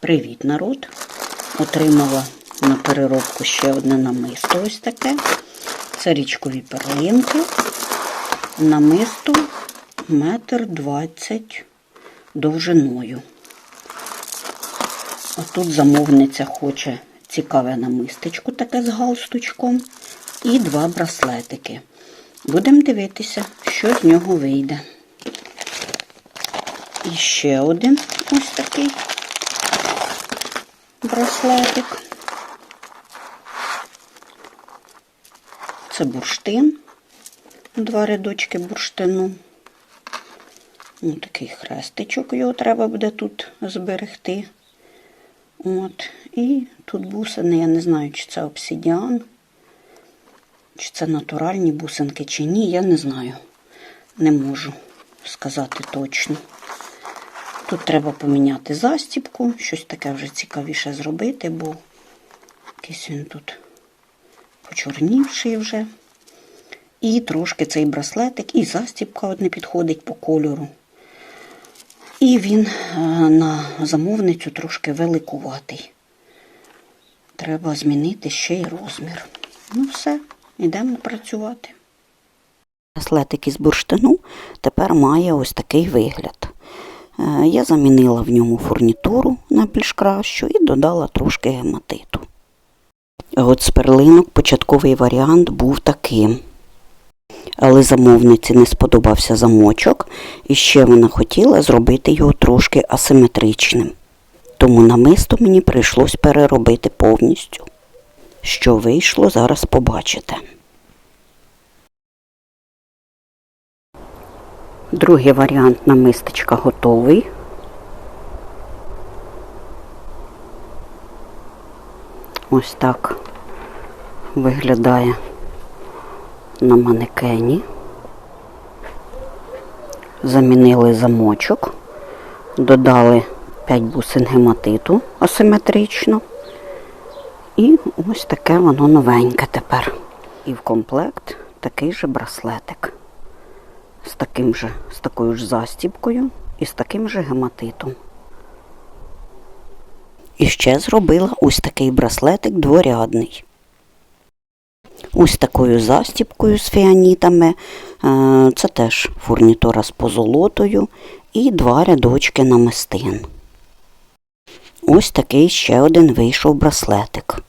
Привіт, народ! Отримала на переробку ще одне намисто ось таке. Це річкові перлинки. Намисто метр двадцять довжиною. А тут замовниця хоче цікаве намистечко таке з галстучком і два браслетики. Будемо дивитися, що з нього вийде. І ще один ось такий браслетик. Це бурштин. Два рядочки бурштину. Ось такий хрестичок, його треба буде тут зберегти. От. І тут бусини, я не знаю, чи це обсидіан, чи це натуральні бусинки, чи ні, я не знаю. Не можу сказати точно. Тут треба поміняти застіпку, щось таке вже цікавіше зробити, бо якийсь він тут почорнівший вже. І трошки цей браслетик, і застіпка от не підходить по кольору. І він е, на замовницю трошки великуватий. Треба змінити ще й розмір. Ну все, йдемо працювати. Браслетик із бурштину тепер має ось такий вигляд. Е, Я замінила в ньому фурнітуру на більш кращу і додала трошки гематиту. От з перлинок початковий варіант був таким. Але замовниці не сподобався замочок, і ще вона хотіла зробити його трошки асиметричним. Тому намисто мені прийшлось переробити повністю. Що вийшло, зараз побачите. Другий варіант намистечка готовий. Ось так виглядає на манекені. Замінили замочок, додали 5 бусин гематиту асиметрично. І ось таке воно новеньке тепер. І в комплект такий же браслетик з таким же, з такою ж застібкою і з таким же гематитом. І ще зробила ось такий браслетик дворядний. Ось такою застіпкою з фіанітами. Е, Це теж фурнітура з позолотою і два рядочки намистин. Ось такий ще один вийшов браслетик.